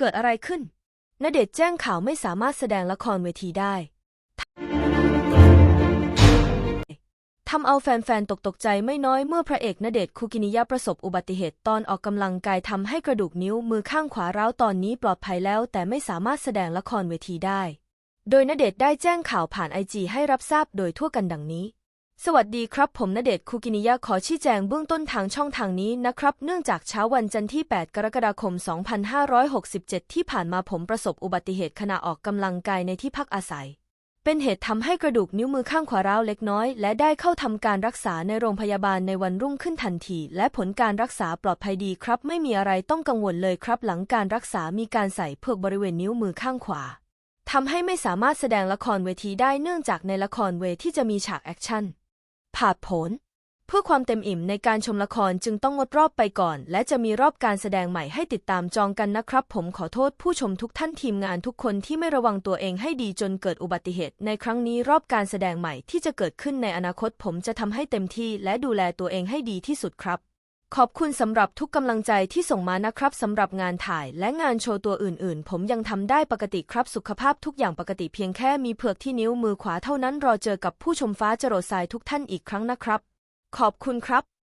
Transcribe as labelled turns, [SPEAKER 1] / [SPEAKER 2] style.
[SPEAKER 1] เกิดอะไรขึ้นณเดชแจ้งข่าวไม่สามารถแสดงละครเวทีได้ทำเอาแฟนๆ ตกตกใจไม่น้อยเมื่อพระเอกณเดชคุกินิยะประสบอุบัติเหตุตอนออกกำลังกายทำให้กระดูกนิ้วมือข้างขวาร้าวตอนนี้ปลอดภัยแล้วแต่ไม่สามารถแสดงละครเวทีได้ โดยณเดชได้แจ้งข่าวผ่านไอจีให้รับทราบโดยทั่วกันดังนี้ สวัสดีครับ ผมณเดชคุกินิยะขอชี้แจงเบื้องต้นทางช่องทางนี้นะครับ เนื่องจากเช้าวันจันทร์ที่ 8 กรกฎาคม 2567 ที่ผ่านมาผมประสบอุบัติเหตุขณะออกกำลังกายในที่พักอาศัย เป็นเหตุทำให้กระดูกนิ้วมือข้างขวาร้าวเล็กน้อย และได้เข้าทำการรักษาในโรงพยาบาลในวันรุ่งขึ้นทันที และผลการรักษาปลอดภัยดีครับ ไม่มีอะไรต้องกังวลเลยครับ หลังการรักษามีการใส่เพือกบริเวณนิ้วมือข้างขวาทำให้ไม่สามารถแสดงละครเวทีได้เนื่องจากในละครเวทีจะมีฉากแอคชั่น ผ่าดผลเพื่อความเต็มอิ่มในการชมละครจึงต้องงดรอบไปก่อน และจะมีรอบการแสดงใหม่ให้ติดตามจองกันนะครับ ผมขอโทษผู้ชมทุกท่านทีมงานทุกคนที่ไม่ระวังตัวเองให้ดีจนเกิดอุบัติเหตุ ในครั้งนี้รอบการแสดงใหม่ที่จะเกิดขึ้นในอนาคต ผมจะทำให้เต็มที่และดูแลตัวเองให้ดีที่สุดครับ ขอบคุณสำหรับทุกกำลังใจที่ส่งมานะครับสำหรับงานถ่ายและงานโชว์ตัวอื่นๆ ผมยังทำได้ปกติครับสุขภาพทุกอย่างปกติเพียงแค่มีเผือกที่นิ้วมือขวาเท่านั้นรอเจอกับผู้ชมฟ้าจรดทรายทุกท่านอีกครั้งนะครับ ขอบคุณครับ